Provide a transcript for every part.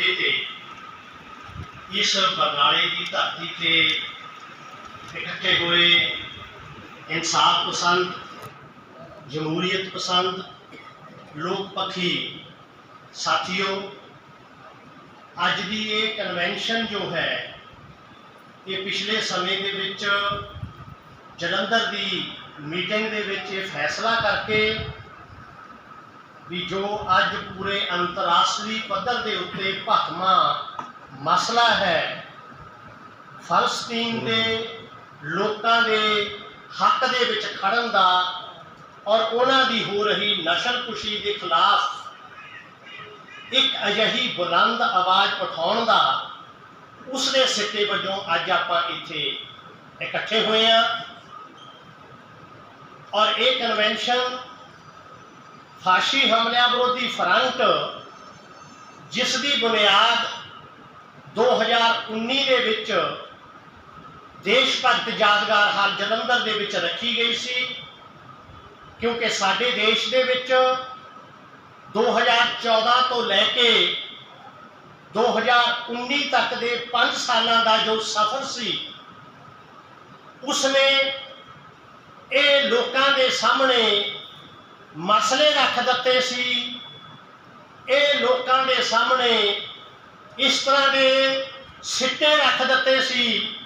ਮੱਥੇ ਤੇ ਇਸ ਬਰਨਾਲੇ ਦੀ ਧਰਤੀ ਤੇ ਇਕੱਠੇ ਹੋਏ ਇਨਸਾਫ ਪਸੰਦ ਜਮਹੂਰੀਅਤ ਪਸੰਦ, ਲੋਕ ਪੱਖੀ ਸਾਥੀਓ, ਅੱਜ ਦੀ ਇਹ ਕਨਵੈਨਸ਼ਨ ਜੋ ਹੈ, ਇਹ ਪਿਛਲੇ ਸਮੇਂ ਦੇ ਵਿੱਚ ਜਲੰਧਰ ਦੀ ਮੀਟਿੰਗ ਦੇ ਵਿੱਚ ਇਹ ਫੈਸਲਾ ਕਰਕੇ ਵੀ ਜੋ ਅੱਜ ਪੂਰੇ ਅੰਤਰਰਾਸ਼ਟਰੀ ਪੱਧਰ ਦੇ ਉੱਤੇ ਭਖਮਾ ਮਸਲਾ ਹੈ, ਫਲਸਤੀਨ ਦੇ ਲੋਕਾਂ ਦੇ ਹੱਕ ਦੇ ਵਿੱਚ ਖੜਨ ਦਾ ਔਰ ਉਹਨਾਂ ਦੀ ਹੋ ਰਹੀ ਨਸ਼ਲਕੁਸ਼ੀ ਦੇ ਖਿਲਾਫ ਇੱਕ ਅਜਿਹੀ ਬੁਲੰਦ ਆਵਾਜ਼ ਉਠਾਉਣ ਦਾ ਉਸ ਦੇ ਸਿੱਟੇ ਵਜੋਂ ਅੱਜ ਆਪਾਂ ਇੱਥੇ ਇਕੱਠੇ ਹੋਏ ਹਾਂ। ਔਰ ਇਹ ਕਨਵੈਨਸ਼ਨ ਫਾਸ਼ੀ ਹਮਲਿਆਂ ਵਿਰੋਧੀ ਫਰੰਟ, ਜਿਸ ਦੀ ਬੁਨਿਆਦ 2019 ਦੇ ਵਿੱਚ ਦੇਸ਼ ਭਗਤ ਯਾਦਗਾਰ ਹਾਲ ਜਲੰਧਰ ਦੇ ਵਿੱਚ ਰੱਖੀ ਗਈ ਸੀ, ਕਿਉਂਕਿ ਸਾਡੇ ਦੇਸ਼ ਦੇ ਵਿੱਚ 2014 ਤੋਂ ਲੈ ਕੇ 2019 ਤੱਕ ਦੇ 5 ਸਾਲਾਂ ਦਾ ਜੋ ਸਫ਼ਰ ਸੀ, ਉਸਨੇ ਇਹ ਲੋਕਾਂ ਦੇ ਸਾਹਮਣੇ ਮਸਲੇ ਰੱਖ ਦਿੱਤੇ ਸੀ। ਇਹ ਲੋਕਾਂ ਦੇ ਸਾਹਮਣੇ ਇਸ ਤਰ੍ਹਾਂ ਦੇ ਸਿੱਟੇ ਰੱਖ ਦਿੱਤੇ ਸੀ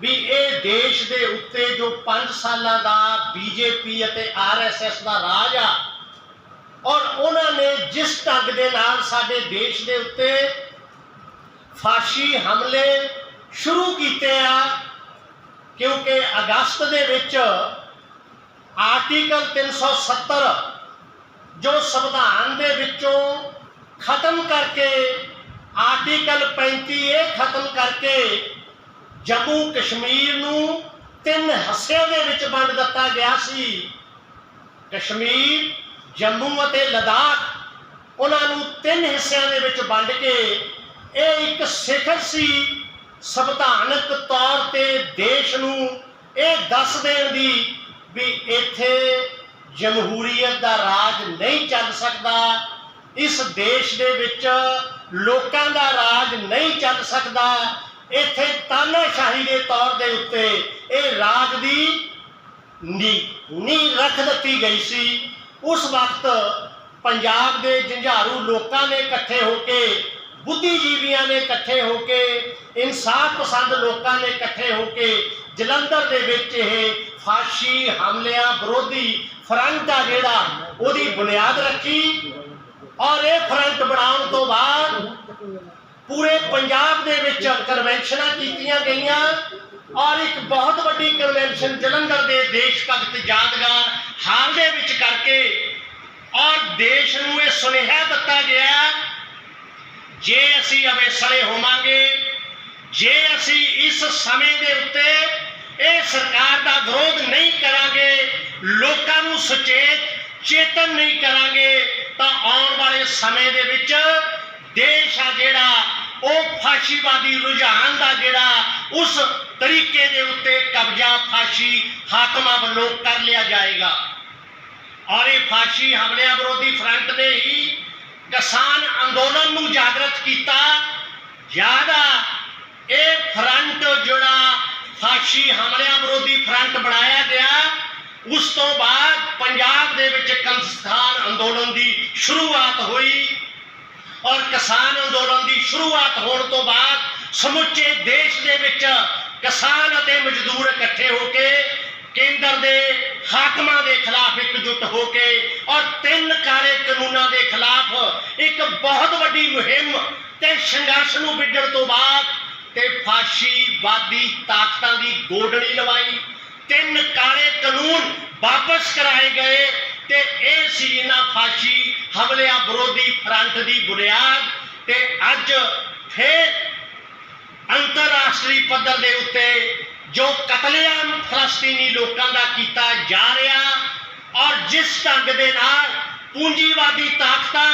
ਵੀ ਇਹ ਦੇਸ਼ ਦੇ ਉੱਤੇ ਜੋ 5 ਸਾਲਾਂ ਦਾ ਬੀਜੇਪੀ ਅਤੇ ਆਰਐਸਐਸ ਦਾ ਰਾਜ ਆ, ਔਰ ਉਹਨਾਂ ਨੇ ਜਿਸ ਢੰਗ ਦੇ ਨਾਲ ਸਾਡੇ ਦੇਸ਼ ਦੇ ਉੱਤੇ ਫਾਸ਼ੀ ਹਮਲੇ ਸ਼ੁਰੂ ਕੀਤੇ ਆ, ਕਿਉਂਕਿ ਅਗਸਤ ਦੇ ਵਿੱਚ ਆਰਟੀਕਲ 370 ਜੋ ਸੰਵਿਧਾਨ ਦੇ ਵਿੱਚੋਂ ਖਤਮ ਕਰਕੇ ਆਰਟੀਕਲ 35 ਇਹ ਖਤਮ ਕਰਕੇ ਜੰਮੂ ਕਸ਼ਮੀਰ ਨੂੰ ਤਿੰਨ ਹਿੱਸਿਆਂ ਦੇ ਵਿੱਚ ਵੰਡ ਦਿੱਤਾ ਗਿਆ ਸੀ। ਕਸ਼ਮੀਰ, ਜੰਮੂ ਅਤੇ ਲਦਾਖ ਉਹਨਾਂ ਨੂੰ ਤਿੰਨ ਹਿੱਸਿਆਂ ਦੇ ਵਿੱਚ ਵੰਡ ਕੇ ਇਹ ਇੱਕ ਸਿਖਰ ਸੀ। ਸੰਵਿਧਾਨਕ ਤੌਰ ਤੇ ਦੇਸ਼ ਨੂੰ ਇਹ ਦੱਸ ਦੇਣ ਦੀ ਵੀ ਇੱਥੇ ਜਮਹੂਰੀਅਤ ਦਾ ਰਾਜ ਨਹੀਂ ਚੱਲ ਸਕਦਾ। ਇਸ ਦੇਸ਼ ਦੇ ਵਿੱਚ ਲੋਕਾਂ ਦਾ ਰਾਜ ਨਹੀਂ ਚੱਲ ਸਕਦਾ। ਇੱਥੇ ਤਾਨਾਸ਼ਾਹੀ ਦੇ ਤੌਰ ਦੇ ਉੱਤੇ ਇਹ ਰਾਜ ਦੀ ਨੀ ਨੀ ਰੱਖ ਦਿੱਤੀ ਗਈ ਸੀ। ਉਸ ਵਕਤ ਪੰਜਾਬ ਦੇ ਜੰਝਾਰੂ ਲੋਕਾਂ ਨੇ ਇਕੱਠੇ ਹੋ ਕੇ, ਬੁੱਧੀਜੀਵੀਆਂ ਨੇ ਇਕੱਠੇ ਹੋ ਕੇ, ਇਨਸਾਫ ਪਸੰਦ ਲੋਕਾਂ ਨੇ ਇਕੱਠੇ ਹੋ ਕੇ ਜਲੰਧਰ ਦੇ ਵਿੱਚ ਇਹ ਫਾਸ਼ੀ ਹਮਲਿਆਂ ਵਿਰੋਧੀ ਫਰੰਟ ਆ ਜਿਹੜਾ, ਉਹਦੀ ਬੁਨਿਆਦ ਰੱਖੀ ਔਰ ਇਹ ਫਰੰਟ ਬਣਾਉਣ ਤੋਂ ਬਾਅਦ ਪੂਰੇ ਪੰਜਾਬ ਦੇ ਵਿੱਚ ਕਨਵੈਨਸ਼ਨਾਂ ਕੀਤੀਆਂ ਗਈਆਂ ਔਰ ਇੱਕ ਬਹੁਤ ਵੱਡੀ ਕਨਵੈਨਸ਼ਨ ਜਲੰਧਰ ਦੇ ਦੇਸ਼ ਭਗਤ ਯਾਦਗਾਰ ਹਾਲ ਦੇ ਵਿੱਚ ਕਰਕੇ ਔਰ ਦੇਸ਼ ਨੂੰ ਇਹ ਸੁਨੇਹਾ ਦਿੱਤਾ ਗਿਆ, ਜੇ ਅਸੀਂ ਅਵੇਸਲੇ ਹੋਵਾਂਗੇ, ਜੇ ਅਸੀਂ ਇਸ ਸਮੇਂ ਦੇ ਉੱਤੇ ਇਹ ਸਰਕਾਰ ਦਾ ਵਿਰੋਧ ਨਹੀਂ ਕਰਾਂਗੇ, ਲੋਕਾਂ ਨੂੰ ਸੁਚੇਤ, ਚੇਤਨ ਨਹੀਂ ਕਰਾਂਗੇ, ਤਾਂ ਆਉਣ ਵਾਲੇ ਸਮੇਂ ਦੇ ਵਿੱਚ ਦੇਸ਼ ਆ ਜਿਹੜਾ, ਉਹ ਫਾਸ਼ੀਵਾਦੀ ਰੁਝਾਨ ਦਾ ਜਿਹੜਾ, ਉਸ ਤਰੀਕੇ ਦੇ ਉੱਤੇ ਕਬਜ਼ਾ ਫਾਸ਼ੀ ਹਾਕਮਾਂ ਵੱਲੋਂ ਕਰ ਲਿਆ ਜਾਏਗਾ। ਔਰ ਇਹ ਫਾਸ਼ੀ ਹਮਲਿਆਂ ਵਿਰੋਧੀ ਫਰੰਟ ਨੇ ਹੀ ਕਿਸਾਨ ਅੰਦੋਲਨ ਨੂੰ ਜਾਗਰਤ ਕੀਤਾ। ਜ਼ਿਆਦਾ ਇਹ ਫਰੰਟ ਜਿਹੜਾ ਫਾਸ਼ੀ ਹਮਲਿਆਂ ਵਿਰੋਧੀ ਫਰੰਟ ਬਣਾਇਆ ਗਿਆ। ਉਸ ਤੋਂ ਬਾਅਦ ਪੰਜਾਬ ਦੇ ਵਿੱਚ ਕੰਸਥਾਨ ਅੰਦੋਲਨ ਦੀ ਸ਼ੁਰੂਆਤ ਹੋਈ ਔਰ ਕਿਸਾਨ ਅੰਦੋਲਨ ਦੀ ਸ਼ੁਰੂਆਤ ਹੋਣ ਤੋਂ ਬਾਅਦ ਸਮੁੱਚੇ ਦੇਸ਼ ਦੇ ਵਿੱਚ ਕਿਸਾਨ ਅਤੇ ਮਜ਼ਦੂਰ ਇਕੱਠੇ ਹੋ ਕੇ ਕੇਂਦਰ ਦੇ ਹਾਕਮਾਂ ਦੇ ਖਿਲਾਫ ਇਕਜੁੱਟ ਹੋ ਕੇ ਔਰ ਤਿੰਨ ਕਾਲੇ ਕਾਨੂੰਨਾਂ ਦੇ ਖਿਲਾਫ ਇੱਕ ਬਹੁਤ ਵੱਡੀ ਮੁਹਿੰਮ ਤੇ ਸੰਘਰਸ਼ ਨੂੰ ਵਿੱਢਣ ਤੋਂ ਬਾਅਦ ਤੇ ਫਾਸ਼ੀਵਾਦੀ ਤਾਕਤਾਂ ਦੀ ਗੋਡਣੀ ਲਵਾਈ। ਤਿੰਨ ਕਾਲੇ ਕਾਨੂੰਨ ਵਾਪਸ ਕਰਾਏ ਗਏ ਤੇ ਇਹ ਸੀ ਇਹਨਾਂ ਫਾਸ਼ੀ ਹਮਲਿਆਂ ਵਿਰੋਧੀ ਫਰੰਟ ਦੀ ਬੁਨਿਆਦ ਤੇ ਅੱਜ ਫੇਰ ਅੰਤਰਰਾਸ਼ਟਰੀ ਪੱਧਰ ਦੇ ਉੱਤੇ ਜੋ ਕਤਲੇਆਮ ਫਲਸਤੀਨੀ ਲੋਕਾਂ ਦਾ ਕੀਤਾ ਜਾ ਰਿਹਾ ਔਰ ਜਿਸ ਢੰਗ ਦੇ ਨਾਲ ਪੂੰਜੀਵਾਦੀ ਤਾਕਤਾਂ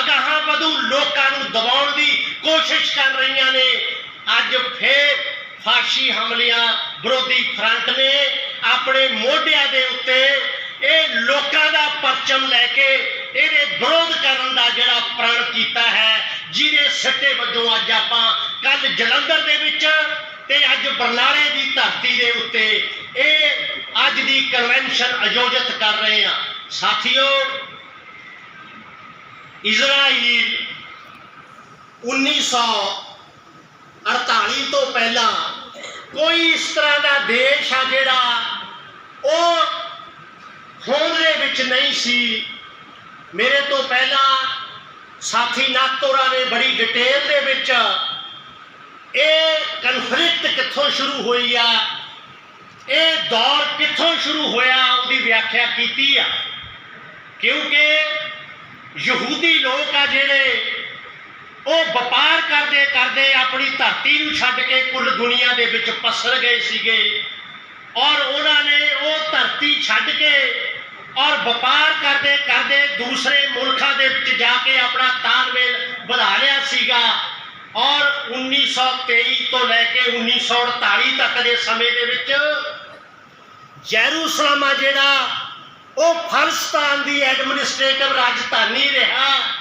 ਅਗਾਹਾਂ ਵਧੂ ਲੋਕਾਂ ਨੂੰ ਦਬਾਉਣ ਦੀ ਕੋਸ਼ਿਸ਼ ਕਰ ਰਹੀਆਂ ਨੇ ਅੱਜ ਫੇਰ ਫਾਸ਼ੀ ਹਮਲਿਆਂ ਵਿਰੋਧੀ ਫਰੰਟ ਨੇ ਆਪਣੇ ਮੋਢਿਆਂ ਦੇ ਉੱਤੇ ਇਹ ਲੋਕਾਂ ਦਾ ਪਰਚਮ ਲੈ ਕੇ ਇਹਦੇ ਵਿਰੋਧ ਕਰਨ ਦਾ ਜਿਹੜਾ ਪ੍ਰਣ ਕੀਤਾ ਹੈ, ਜਿਹਦੇ ਸਿੱਟੇ ਵਜੋਂ ਅੱਜ ਆਪਾਂ ਕੱਲ ਜਲੰਧਰ ਦੇ ਵਿੱਚ ਤੇ ਅੱਜ ਬਰਨਾਲੇ ਦੀ ਧਰਤੀ ਦੇ ਉੱਤੇ ਇਹ ਅੱਜ ਦੀ ਕਨਵੈਨਸ਼ਨ ਆਯੋਜਿਤ ਕਰ ਰਹੇ ਹਾਂ। ਸਾਥੀਓ, ਇਜ਼ਰਾਈਲ 1948 ਤੋਂ ਪਹਿਲਾਂ ਕੋਈ ਇਸ ਤਰ੍ਹਾਂ ਦਾ ਦੇਸ਼ ਆ ਜਿਹੜਾ ਉਹ ਹੋਂਦ ਦੇ ਵਿੱਚ ਨਹੀਂ ਸੀ। ਮੇਰੇ ਤੋਂ ਪਹਿਲਾਂ ਸਾਥੀ ਨਾਤੋਰਾ ਨੇ ਬੜੀ ਡਿਟੇਲ ਦੇ ਵਿੱਚ ਇਹ ਕਨਫਲਿਕਟ ਕਿੱਥੋਂ ਸ਼ੁਰੂ ਹੋਈ ਆ, ਇਹ ਦੌਰ ਕਿੱਥੋਂ ਸ਼ੁਰੂ ਹੋਇਆ ਉਹਦੀ ਵਿਆਖਿਆ ਕੀਤੀ ਆ। ਕਿਉਂਕਿ ਯਹੂਦੀ ਲੋਕ ਆ ਜਿਹੜੇ ਉਹ ਵਪਾਰ ਕਰਦੇ ਕਰਦੇ ਆਪਣੀ ਧਰਤੀ ਨੂੰ ਛੱਡ ਕੇ ਕੁੱਲ ਦੁਨੀਆ ਦੇ ਵਿੱਚ ਪਸਰ ਗਏ ਸੀਗੇ। ਔਰ ਉਹਨਾਂ ਨੇ ਉਹ ਧਰਤੀ ਛੱਡ ਕੇ ਔਰ ਵਪਾਰ ਕਰਦੇ ਕਰਦੇ ਦੂਸਰੇ ਮੁਲਕਾਂ ਦੇ ਵਿੱਚ ਜਾ ਕੇ ਆਪਣਾ ਤਾਲਮੇਲ ਵਧਾ ਲਿਆ ਸੀਗਾ। ਔਰ 1923 ਤੋਂ ਲੈ ਕੇ 1948 ਤੱਕ ਦੇ ਸਮੇਂ ਦੇ ਵਿੱਚ ਜੈਰੂਸਲਮ ਆ ਜਿਹੜਾ, ਉਹ ਫਲਸਤਾਨ ਦੀ ਐਡਮਿਨਿਸਟ੍ਰੇਟਿਵ ਰਾਜਧਾਨੀ ਰਿਹਾ।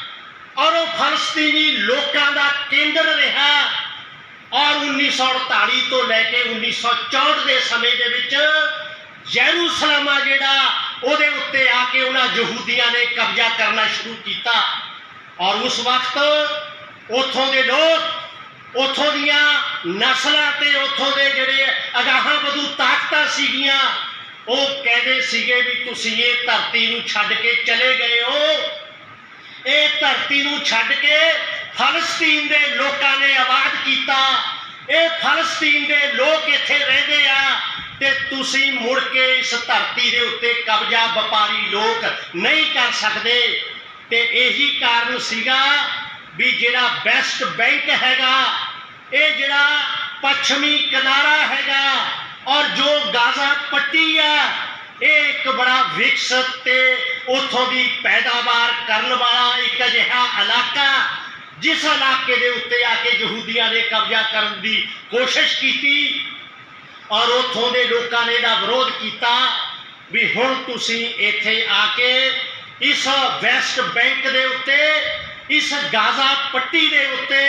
ਫਲਸਤੀਨੀ ਲੋਕਾਂ ਦਾ ਕੇਂਦਰ ਰਿਹਾ ਔਰ 1948 ਤੋਂ ਲੈ ਕੇ 1964 ਦੇ ਸਮੇਂ ਦੇ ਵਿੱਚ ਜੈਰੂਸਲਮ ਆ ਜਿਹੜਾ, ਉਹਦੇ ਉੱਤੇ ਆ ਕੇ ਉਹਨਾਂ ਯਹੂਦੀਆਂ ਨੇ ਕਬਜ਼ਾ ਕਰਨਾ ਸ਼ੁਰੂ ਕੀਤਾ। ਔਰ ਉਸ ਵਕਤ ਉੱਥੋਂ ਦੇ ਲੋਕ, ਉੱਥੋਂ ਦੀਆਂ ਨਸਲਾਂ ਤੇ ਉੱਥੋਂ ਦੇ ਜਿਹੜੇ ਅਗਾਹਾਂ ਵਧੂ ਤਾਕਤਾਂ ਸੀਗੀਆਂ, ਉਹ ਕਹਿੰਦੇ ਸੀਗੇ ਵੀ ਤੁਸੀਂ ਇਹ ਧਰਤੀ ਨੂੰ ਛੱਡ ਕੇ ਚਲੇ ਗਏ ਹੋ। ਇਹ ਨੂੰ ਛੱਡ ਕੇ ਫਲਸਤੀਨ ਦੇ ਲੋਕਾਂ ਨੇ ਆਬਾਦ ਕੀਤਾ, ਇਹ ਫਲਸਤੀਨ ਦੇ ਲੋਕ ਇੱਥੇ ਰਹਿੰਦੇ ਆ ਤੇ ਤੁਸੀਂ ਮੁੜ ਕੇ ਇਸ ਧਰਤੀ ਦੇ ਉੱਤੇ ਕਬਜ਼ਾ ਵਪਾਰੀ ਲੋਕ ਨਹੀਂ ਕਰ ਸਕਦੇ। ਤੇ ਇਹੀ ਕਾਰਨ ਸੀਗਾ ਵੀ ਜਿਹੜਾ ਬੈਸਟ ਬੈਂਕ ਹੈਗਾ, ਇਹ ਜਿਹੜਾ ਪੱਛਮੀ ਕਿਨਾਰਾ ਹੈਗਾ ਔਰ ਜੋ ਗਾਜ਼ਾ ਪੱਟੀ ਆ ਇਹ ਇੱਕ ਬੜਾ ਵਿਕਸਿਤ ਤੇ ਉਥੋਂ ਦੀ ਪੈਦਾਵਾਰ ਕਰਨ ਵਾਲਾ ਇੱਕ ਅਜਿਹਾ ਇਲਾਕਾ, ਜਿਸ ਇਲਾਕੇ ਦੇ ਉੱਤੇ ਆ ਕੇ ਯਹੂਦੀਆਂ ਨੇ ਕਬਜ਼ਾ ਕਰਨ ਦੀ ਕੋਸ਼ਿਸ਼ ਕੀਤੀ ਔਰ ਉਥੋਂ ਦੇ ਲੋਕਾਂ ਨੇ ਇਹਦਾ ਵਿਰੋਧ ਕੀਤਾ ਵੀ ਹੁਣ ਤੁਸੀਂ ਇੱਥੇ ਆ ਕੇ ਇਸ ਵੈਸਟ ਬੈਂਕ ਦੇ ਉੱਤੇ, ਇਸ ਗਾਜ਼ਾ ਪੱਟੀ ਦੇ ਉੱਤੇ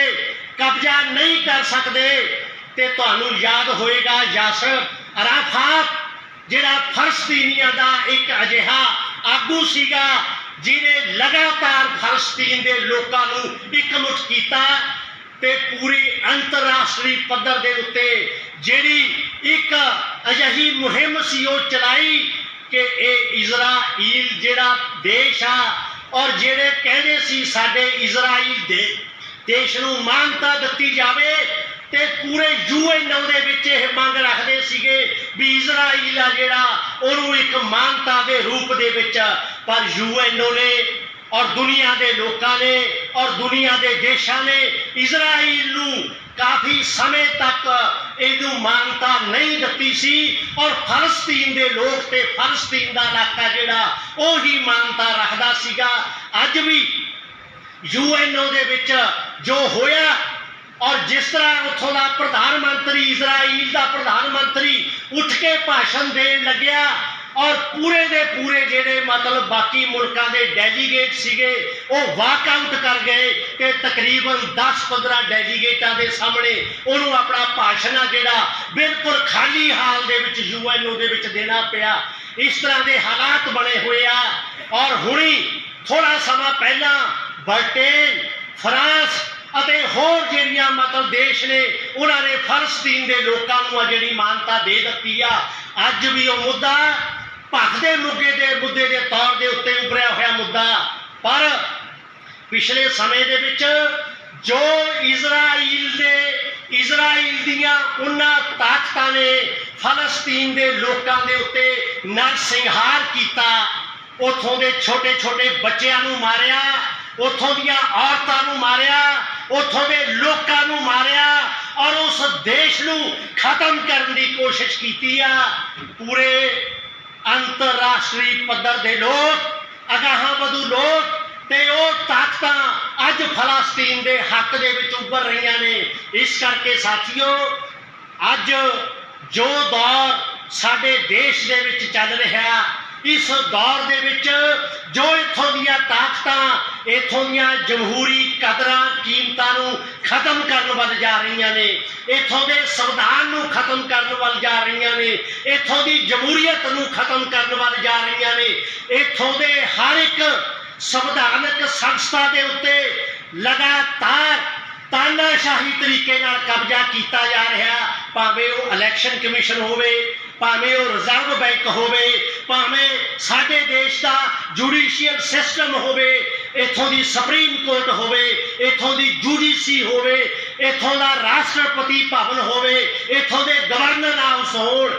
ਕਬਜ਼ਾ ਨਹੀਂ ਕਰ ਸਕਦੇ ਤੇ ਤੁਹਾਨੂੰ ਯਾਦ ਹੋਏਗਾ ਯਾਸਰ ਅਰਾਫਾਤ ਜਿਹੜਾ ਫਲਸਤੀਨੀਆਂ ਦਾ ਇੱਕ ਅਜਿਹਾ ਆਗੂ ਸੀਗਾ, ਜਿਹਨੇ ਲਗਾਤਾਰ ਫਲਸਤੀਨ ਦੇ ਲੋਕਾਂ ਨੂੰ ਇਕਮੁੱਠ ਕੀਤਾ ਤੇ ਪੂਰੀ ਅੰਤਰਰਾਸ਼ਟਰੀ ਪੱਧਰ ਦੇ ਉੱਤੇ ਜਿਹੜੀ ਇੱਕ ਅਜਿਹੀ ਮੁਹਿੰਮ ਸੀ, ਉਹ ਚਲਾਈ ਕਿ ਇਹ ਇਜ਼ਰਾਈਲ ਜਿਹੜਾ ਦੇਸ਼ ਆ, ਔਰ ਜਿਹੜੇ ਕਹਿੰਦੇ ਸੀ ਸਾਡੇ ਇਜ਼ਰਾਈਲ ਦੇ ਦੇਸ਼ ਨੂੰ ਮਾਨਤਾ ਦਿੱਤੀ ਜਾਵੇ ਤੇ ਪੂਰੇ ਯੂਐਨਓ ਦੇ ਵਿੱਚ ਇਹ ਮੰਗ ਰੱਖਦੇ ਸੀਗੇ ਵੀ ਇਜ਼ਰਾਈਲ ਆ ਜਿਹੜਾ, ਉਹਨੂੰ ਇੱਕ ਮਾਨਤਾ ਦੇ ਰੂਪ ਦੇ ਵਿੱਚ ਪਰ ਯੂਐਨਓ ਨੇ ਔਰ ਦੁਨੀਆ ਦੇ ਲੋਕਾਂ ਨੇ ਔਰ ਦੁਨੀਆ ਦੇ ਦੇਸ਼ਾਂ ਨੇ ਇਜ਼ਰਾਈਲ ਨੂੰ ਕਾਫੀ ਸਮੇਂ ਤੱਕ ਇਹਨੂੰ ਮਾਨਤਾ ਨਹੀਂ ਦਿੱਤੀ ਸੀ ਔਰ ਫਲਸਤੀਨ ਦੇ ਲੋਕ ਤੇ ਫਲਸਤੀਨ ਦਾ ਇਲਾਕਾ ਜਿਹੜਾ, ਉਹ ਹੀ ਮਾਨਤਾ ਰੱਖਦਾ ਸੀਗਾ। ਅੱਜ ਵੀ ਯੂਐਨਓ ਦੇ ਵਿੱਚ ਜੋ ਹੋਇਆ ਔਰ ਜਿਸ ਤਰ੍ਹਾਂ ਉੱਥੋਂ ਦਾ ਪ੍ਰਧਾਨ ਮੰਤਰੀ ਇਜ਼ਰਾਈਲ ਦਾ ਪ੍ਰਧਾਨ ਮੰਤਰੀ ਉੱਠ ਕੇ ਭਾਸ਼ਣ ਦੇਣ ਲੱਗਿਆ ਔਰ ਪੂਰੇ ਦੇ ਪੂਰੇ ਜਿਹੜੇ ਮਤਲਬ ਬਾਕੀ ਮੁਲਕਾਂ ਦੇ ਡੈਲੀਗੇਟ ਸੀਗੇ, ਉਹ ਵਾਕ ਆਊਟ ਕਰ ਗਏ ਕਿ ਤਕਰੀਬਨ 10-15 ਡੈਲੀਗੇਟਾਂ ਦੇ ਸਾਹਮਣੇ ਉਹਨੂੰ ਆਪਣਾ ਭਾਸ਼ਣ ਆ ਜਿਹੜਾ ਬਿਲਕੁਲ ਖਾਲੀ ਹਾਲ ਦੇ ਵਿੱਚ ਯੂਐਨਓ ਦੇ ਵਿੱਚ ਦੇਣਾ ਪਿਆ। ਇਸ ਤਰ੍ਹਾਂ ਦੇ ਹਾਲਾਤ ਬਣੇ ਹੋਏ ਆ ਔਰ ਹੁਣੀ ਥੋੜਾ ਸਮਾਂ ਪਹਿਲਾਂ ਬ੍ਰਿਟੇਨ, ਫਰਾਂਸ ਅਤੇ ਹੋਰ ਜਿਹੜੀਆਂ ਮਤਲਬ ਦੇਸ਼ ਨੇ, ਉਹਨਾਂ ਨੇ ਫਲਸਤੀਨ ਦੇ ਲੋਕਾਂ ਨੂੰ ਆ ਜਿਹੜੀ ਮਾਨਤਾ ਦੇ ਦਿੱਤੀ ਆ, ਅੱਜ ਵੀ ਉਹ ਮੁੱਦਾ ਭਖਦੇ ਮੁੱਗੇ ਦੇ, ਮੁੱਦੇ ਦੇ ਤੌਰ ਦੇ ਉੱਤੇ ਉੱਭਰਿਆ ਹੋਇਆ ਮੁੱਦਾ। ਪਰ ਪਿਛਲੇ ਸਮੇਂ ਦੇ ਵਿੱਚ ਜੋ ਇਜ਼ਰਾਈਲ ਦੇ, ਇਜ਼ਰਾਈਲ ਦੀਆਂ ਉਹਨਾਂ ਤਾਕਤਾਂ ਨੇ ਫਲਸਤੀਨ ਦੇ ਲੋਕਾਂ ਦੇ ਉੱਤੇ ਨਰਸੰਹਾਰ ਕੀਤਾ, ਉਥੋਂ ਦੇ ਛੋਟੇ ਛੋਟੇ ਬੱਚਿਆਂ ਨੂੰ ਮਾਰਿਆ, ਉਥੋਂ ਦੀਆਂ ਔਰਤਾਂ ਨੂੰ ਮਾਰਿਆ ਉਥੋਂ ਦੇ ਲੋਕਾਂ ਨੂੰ ਮਾਰਿਆ ਔਰ ਉਸ ਦੇਸ਼ ਨੂੰ ਖਤਮ ਕਰਨ ਦੀ ਕੋਸ਼ਿਸ਼ ਕੀਤੀ ਆ। ਪੂਰੇ ਅੰਤਰਰਾਸ਼ਟਰੀ ਪੱਧਰ ਦੇ ਲੋਕ, ਅਗਾਹਾਂ ਵਧੂ ਲੋਕ ਤੇ ਉਹ ਤਾਕਤਾਂ ਅੱਜ ਫਲਸਤੀਨ ਦੇ ਹੱਕ ਦੇ ਵਿੱਚ ਉੱਭਰ ਰਹੀਆਂ ਨੇ। ਇਸ ਕਰਕੇ ਸਾਥੀਓ, ਅੱਜ ਜੋ ਦੌਰ ਸਾਡੇ ਦੇਸ਼ ਦੇ ਵਿੱਚ ਚੱਲ ਰਿਹਾ ਇਸ ਦੌਰ ਦੇ ਵਿੱਚ ਜੋ ਇੱਥੋਂ ਦੀਆਂ ਤਾਕਤਾਂ, ਇੱਥੋਂ ਦੀਆਂ ਜਮਹੂਰੀ ਕਦਰਾਂ, ਕੀਮਤਾਂ ਨੂੰ ਖਤਮ ਕਰਨ ਵੱਲ ਜਾ ਰਹੀਆਂ ਨੇ, ਇੱਥੋਂ ਦੇ ਸੰਵਿਧਾਨ ਨੂੰ ਖਤਮ ਕਰਨ ਵੱਲ ਜਾ ਰਹੀਆਂ ਨੇ, ਇੱਥੋਂ ਦੀ ਜਮਹੂਰੀਅਤ ਨੂੰ ਖਤਮ ਕਰਨ ਵੱਲ ਜਾ ਰਹੀਆਂ ਨੇ, ਇੱਥੋਂ ਦੇ ਹਰ ਇੱਕ ਸੰਵਿਧਾਨਕ ਸੰਸਥਾ ਦੇ ਉੱਤੇ ਲਗਾਤਾਰ ਤਾਨਾਸ਼ਾਹੀ ਤਰੀਕੇ ਨਾਲ ਕਬਜ਼ਾ ਕੀਤਾ ਜਾ ਰਿਹਾ, ਭਾਵੇਂ ਉਹ ਇਲੈਕਸ਼ਨ ਕਮਿਸ਼ਨ ਹੋਵੇ, ਭਾਵੇਂ ਉਹ ਰਿਜ਼ਰਵ ਬੈਂਕ ਹੋਵੇ ਭਾਵੇਂ ਸਾਡੇ ਦੇਸ਼ ਦਾ ਜੁਡੀਸ਼ੀਅਲ ਸਿਸਟਮ ਹੋਵੇ, ਇੱਥੋਂ ਦੀ ਸੁਪਰੀਮ ਕੋਰਟ ਹੋਵੇ, ਇੱਥੋਂ ਦੀ ਜੁਡੀਸੀ ਹੋਵੇ, ਇੱਥੋਂ ਦਾ ਰਾਸ਼ਟਰਪਤੀ ਭਵਨ ਹੋਵੇ, ਇੱਥੋਂ ਦੇ ਗਵਰਨਰ ਹਾਊਸ ਹੋਣ,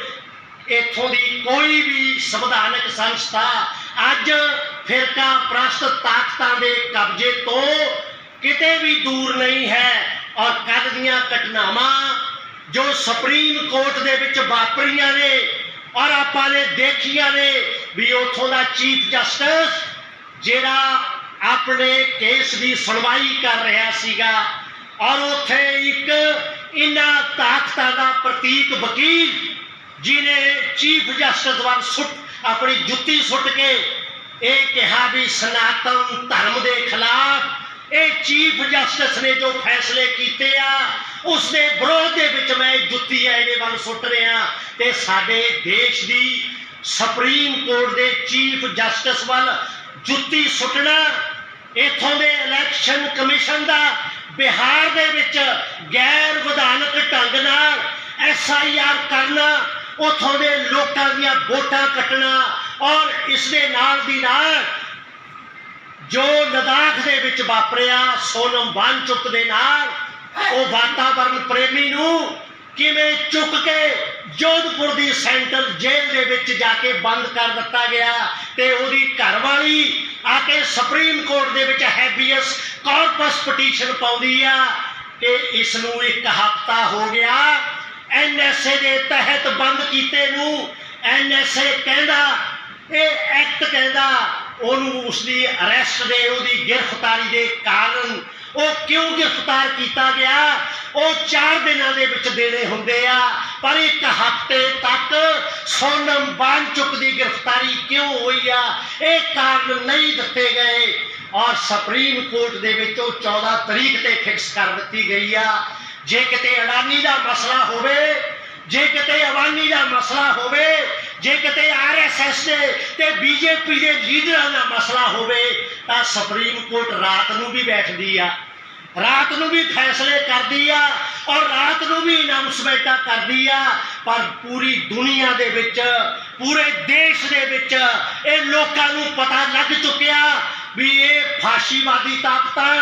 ਇੱਥੋਂ ਦੀ ਕੋਈ ਵੀ ਸੰਵਿਧਾਨਕ ਸੰਸਥਾ ਅੱਜ ਫਿਰਕਾ ਪ੍ਰਸਤ ਤਾਕਤਾਂ ਦੇ ਕਬਜ਼ੇ ਤੋਂ ਕਿਤੇ ਵੀ ਦੂਰ ਨਹੀਂ ਹੈ ਔਰ ਕੱਲ ਦੀਆਂ ਘਟਨਾਵਾਂ ਜੋ ਸੁਪਰੀਮ ਕੋਰਟ ਦੇ ਵਿੱਚ ਵਾਪਰੀਆਂ ਨੇ ਔਰ ਆਪਾਂ ਨੇ ਦੇਖੀਆਂ ਨੇ ਵੀ ਉੱਥੋਂ ਦਾ ਚੀਫ ਜਸਟਿਸ ਜਿਹੜਾ ਆਪਣੇ ਕੇਸ ਦੀ ਸੁਣਵਾਈ ਕਰ ਰਿਹਾ ਸੀਗਾ ਔਰ ਉੱਥੇ ਇੱਕ ਇਨ੍ਹਾਂ ਤਾਕਤਾਂ ਦਾ ਪ੍ਰਤੀਕ ਵਕੀਲ ਜਿਨੇ ਚੀਫ ਜਸਟਿਸ ਵੱਲ ਸੁੱਟ, ਆਪਣੀ ਜੁੱਤੀ ਸੁੱਟ ਕੇ ਇਹ ਕਿਹਾ ਵੀ ਸਨਾਤਨ ਧਰਮ ਦੇ ਖਿਲਾਫ ਇਹ ਚੀਫ ਜਸਟਿਸ ਨੇ ਜੋ ਫੈਸਲੇ ਕੀਤੇ ਆ ਉਸ ਦੇ ਵਿਰੋਧ ਦੇ ਵਿੱਚ ਮੈਂ ਜੁੱਤੀ ਆ, ਇਹਦੇ ਵੱਲ ਸੁੱਟ ਰਿਹਾ। ਤੇ ਸਾਡੇ ਦੇਸ਼ ਦੀ ਸੁਪਰੀਮ ਕੋਰਟ ਦੇ ਚੀਫ ਜਸਟਿਸ ਵੱਲ ਜੁੱਤੀ ਸੁੱਟਣਾ, ਇਥੋਂ ਦੇ ਇਲੈਕਸ਼ਨ ਕਮਿਸ਼ਨ ਦਾ ਬਿਹਾਰ ਦੇ ਵਿੱਚ ਗੈਰ ਵਿਧਾਨਕ ਢੰਗ ਨਾਲ ਐਸ ਆਈ ਆਰ ਕਰਨਾ, ਉਥੋਂ ਦੇ ਲੋਕਾਂ ਦੀਆਂ ਵੋਟਾਂ ਕੱਟਣਾ ਔਰ ਇਸ ਦੇ ਨਾਲ ਦੀ ਨਾਲ ਜੋ ਲਦਾਖ ਦੇ ਵਿੱਚ ਵਾਪਰਿਆ, ਸੋਨਮ ਵਾਂਗਚੁਕ ਦੇ ਨਾਲ ਉਹ ਵਾਤਾਵਰਨ ਪ੍ਰੇਮੀ ਨੂੰ ਕਿਵੇਂ ਚੁੱਕ ਕੇ ਜੋਧਪੁਰ ਦੀ ਸੈਂਟਰਲ ਜੇਲ੍ਹ ਦੇ ਵਿੱਚ ਜਾ ਕੇ ਬੰਦ ਕਰ ਦਿੱਤਾ ਗਿਆ ਤੇ ਉਹਦੀ ਘਰਵਾਲੀ ਆ ਕੇ ਸੁਪਰੀਮ ਕੋਰਟ ਦੇ ਵਿੱਚ ਹੈਬੀਅਸ ਕਾਰਪਸ ਪਟੀਸ਼ਨ ਪਾਉਂਦੀ ਆ ਕਿ ਇਸ ਨੂੰ ਇੱਕ ਹਫ਼ਤਾ ਹੋ ਗਿਆ। ਐਨਐਸਏ ਦੇ ਤਹਿਤ ਬੰਦ ਕੀਤੇ ਨੂੰ ਐਨਐਸਏ ਕਹਿੰਦਾ, ਇਹ ਐਕਟ ਕਹਿੰਦਾ, ਉਹਨੂੰ ਉਸ ਦੀ ਅਰੈਸਟ ਦੇ, ਉਹਦੀ ਗ੍ਰਿਫਤਾਰੀ ਦੇ ਕਾਰਨ ਉਹ ਕਿਉਂ ਗ੍ਰਿਫਤਾਰ ਕੀਤਾ ਗਿਆ? ਉਹ 4 ਦਿਨਾਂ ਦੇ ਵਿੱਚ ਦੇਣੇ ਹੁੰਦੇ ਆ। ਪਰ ਇੱਕ ਹਫ਼ਤੇ ਤੱਕ ਸੋਨਮ ਬਾਂਚੁਕ ਦੀ ਗ੍ਰਿਫਤਾਰੀ ਕਿਉਂ ਹੋਈ ਆ? ਇਹ ਕਾਰਨ ਨਹੀਂ ਦਿੱਤੇ ਗਏ। ਔਰ ਸੁਪਰੀਮ ਕੋਰਟ ਦੇ ਵਿੱਚ ਉਹ 14 ਤਰੀਕ ਤੇ ਫਿਕਸ ਕਰ ਦਿੱਤੀ ਗਈ ਆ। ਜੇ ਕਿਤੇ ਅਡਾਨੀ ਦਾ ਮਸਲਾ ਹੋਵੇ, ਜੇ ਕਿਤੇ ਅਵਾਨੀ ਦਾ ਮਸਲਾ ਹੋਵੇ ਜੇ ਕਿਤੇ ਆਰਐਸਐਸ ਦੇ ਤੇ ਬੀਜੇਪੀ ਦੇ ਲੀਡਰਾਂ ਦਾ ਮਸਲਾ ਹੋਵੇ, ਤਾਂ ਸੁਪਰੀਮ ਕੋਰਟ ਰਾਤ ਨੂੰ ਵੀ ਬੈਠਦੀ ਆ। ਰਾਤ ਨੂੰ ਵੀ ਫੈਸਲੇ ਕਰਦੀ ਆ ਔਰ ਰਾਤ ਨੂੰ ਵੀ ਅਨਾਉਂਸਮੈਂਟਾਂ ਕਰਦੀ ਆ, ਪਰ ਪੂਰੀ ਦੁਨੀਆ ਦੇ ਵਿੱਚ, ਪੂਰੇ ਦੇਸ਼ ਦੇ ਵਿੱਚ ਇਹ ਲੋਕਾਂ ਨੂੰ ਪਤਾ ਲੱਗ ਚੁੱਕਿਆ ਵੀ ਇਹ ਫਾਸ਼ੀਵਾਦੀ ਤਾਕਤਾਂ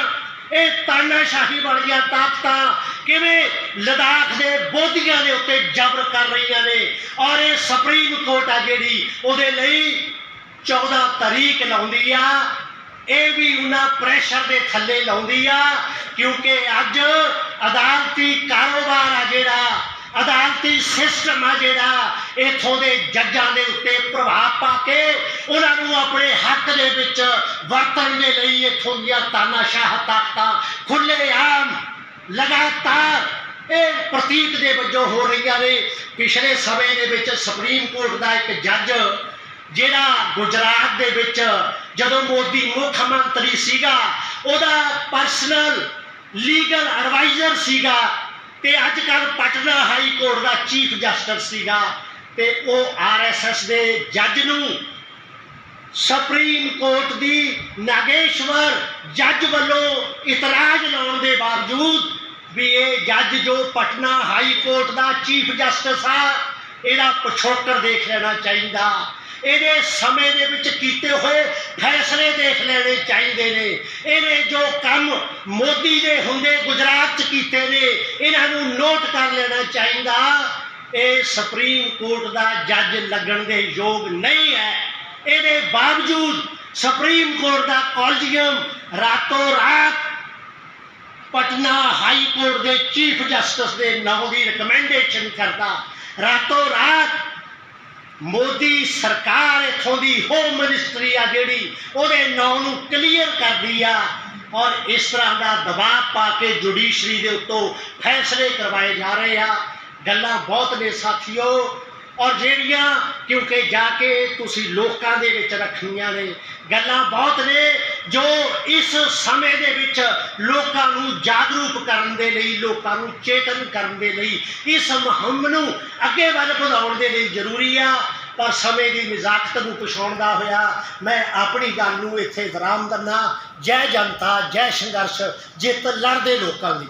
ਇਹ ਤਾਨਾਸ਼ਾਹੀ ਵਾਲੀਆਂ ਤਾਕਤਾਂ। ਕਿਵੇਂ ਲਦਾਖ ਦੇ ਬੋਧੀਆਂ ਦੇ ਉੱਤੇ ਜ਼ਬਰ ਕਰ ਰਹੀਆਂ ਨੇ ਔਰ ਇਹ ਸੁਪਰੀਮ ਕੋਰਟ ਆ ਜਿਹੜੀ ਉਹਦੇ ਲਈ 14 ਤਰੀਕ ਲਾਉਂਦੀ ਆ। ਇਹ ਵੀ ਉਹਨਾਂ ਪ੍ਰੈਸ਼ਰ ਦੇ ਥੱਲੇ ਲਾਉਂਦੀ ਆ ਕਿਉਂਕਿ ਅੱਜ ਅਦਾਲਤੀ ਕਾਰੋਬਾਰ ਆ ਜਿਹੜਾ ਅਦਾਲਤੀ ਸਿਸਟਮ ਆ ਜਿਹੜਾ ਇਥੋਂ ਦੇ ਜੱਜਾਂ ਦੇ ਉੱਤੇ ਪ੍ਰਭਾਵ ਪਾ ਕੇ ਉਹਨਾਂ ਨੂੰ ਆਪਣੇ ਹੱਕ ਦੇ ਵਿੱਚ ਵਰਤਣ ਦੇ ਲਈ ਇਥੋਂ ਦੀਆਂ ਤਾਨਾਸ਼ਾਹ ਤਾਕਤਾਂ ਖੁੱਲੇ ਆਮ ਲਗਾਤਾਰ ਇਹ ਪ੍ਰਤੀਕ ਦੇ ਵਜੋਂ ਹੋ ਰਹੀਆਂ ਨੇ। ਪਿਛਲੇ ਸਮੇਂ ਦੇ ਵਿੱਚ ਸੁਪਰੀਮ ਕੋਰਟ ਦਾ ਇੱਕ ਜੱਜ ਜਿਹੜਾ ਗੁਜਰਾਤ ਦੇ ਵਿੱਚ ਜਦੋਂ ਮੋਦੀ ਮੁੱਖ ਮੰਤਰੀ ਸੀਗਾ, ਉਹਦਾ ਪਰਸਨਲ ਲੀਗਲ ਐਡਵਾਈਜ਼ਰ ਸੀਗਾ ਤੇ ਅੱਜ ਕੱਲ ਪਟਨਾ ਹਾਈ ਕੋਰਟ ਦਾ ਚੀਫ ਜਸਟਿਸ ਸੀਗਾ ਤੇ ਉਹ ਆਰਐਸਐਸ ਦੇ ਜੱਜ ਨੂੰ ਸੁਪਰੀਮ ਕੋਰਟ ਦੀ ਨਾਗੇਸ਼ਵਰ ਜੱਜ ਵੱਲੋਂ ਇਤਰਾਜ਼ ਲਾਉਣ ਦੇ ਬਾਵਜੂਦ ਵੀ ਇਹ ਜੱਜ ਜੋ ਪਟਨਾ ਹਾਈ ਕੋਰਟ ਦਾ ਚੀਫ ਜਸਟਿਸ ਆ, ਇਹਦਾ ਪਿਛੋਕੜ ਦੇਖ ਲੈਣਾ ਚਾਹੀਦਾ। ਇਹਦੇ ਸਮੇਂ ਦੇ ਵਿੱਚ ਕੀਤੇ ਹੋਏ ਫੈਸਲੇ ਦੇਖ ਲੈਣੇ ਚਾਹੀਦੇ ਨੇ। ਇਹਨੇ ਜੋ ਕੰਮ ਮੋਦੀ ਦੇ ਹੁੰਦੇ ਗੁਜਰਾਤ 'ਚ ਕੀਤੇ ਨੇ, ਇਹਨਾਂ ਨੂੰ ਨੋਟ ਕਰ ਲੈਣਾ ਚਾਹੀਦਾ। ਇਹ ਸੁਪਰੀਮ ਕੋਰਟ ਦਾ ਜੱਜ ਲੱਗਣ ਦੇ ਯੋਗ ਨਹੀਂ ਹੈ। ਇਹਦੇ ਬਾਵਜੂਦ ਸੁਪਰੀਮ ਕੋਰਟ ਦਾ ਕੋਲਜੀਅਮ ਰਾਤੋਂ ਰਾਤ ਪਟਨਾ ਹਾਈ ਕੋਰਟ ਦੇ ਚੀਫ ਜਸਟਿਸ ਦੇ ਨਾਮ ਦੀ ਰეკਮੈਂਡੇਸ਼ਨ ਕਰਦਾ। ਰਾਤੋਂ ਰਾਤ ਮੋਦੀ ਸਰਕਾਰ ਇਥੋਂ ਦੀ ਹੋਮ ਮਿਨਿਸਟਰੀ ਆ ਜਿਹੜੀ, ਉਹਦੇ ਨਾਂ ਨੂੰ ਕਲੀਅਰ ਕਰਦੀ ਆ ਔਰ ਇਸ ਤਰ੍ਹਾਂ ਦਾ ਦਬਾਅ ਪਾ ਕੇ ਜੁਡੀਸ਼ਰੀ ਦੇ ਉੱਤੋਂ ਫੈਸਲੇ ਕਰਵਾਏ ਜਾ ਰਹੇ ਆ। ਗੱਲਾਂ ਬਹੁਤ ਨੇ ਸਾਥੀਓ, ਔਰ ਜਿਹੜੀਆਂ ਕਿਉਂਕਿ ਜਾ ਕੇ ਤੁਸੀਂ ਲੋਕਾਂ ਦੇ ਵਿੱਚ ਰੱਖਣੀਆਂ ਨੇ, ਗੱਲਾਂ ਬਹੁਤ ਨੇ ਜੋ ਇਸ ਸਮੇਂ ਦੇ ਵਿੱਚ ਲੋਕਾਂ ਨੂੰ ਜਾਗਰੂਕ ਕਰਨ ਦੇ ਲਈ, ਲੋਕਾਂ ਨੂੰ ਚੇਤਨ ਕਰਨ ਦੇ ਲਈ, ਇਸ ਮੁਹਿੰਮ ਨੂੰ ਅੱਗੇ ਵੱਲ ਵਧਾਉਣ ਦੇ ਲਈ ਜ਼ਰੂਰੀ ਆ, ਪਰ ਸਮੇਂ ਦੀ ਨਜ਼ਾਕਤ ਨੂੰ ਪਛਾਣਦਾ ਹੋਇਆ ਮੈਂ ਆਪਣੀ ਗੱਲ ਨੂੰ ਇੱਥੇ ਵਿਰਾਮ ਦਿੰਦਾ ਜੈ ਜਨਤਾ, ਜੈ ਸੰਘਰਸ਼, ਜਿੱਤ ਲੜਦੇ ਲੋਕਾਂ ਦੀ।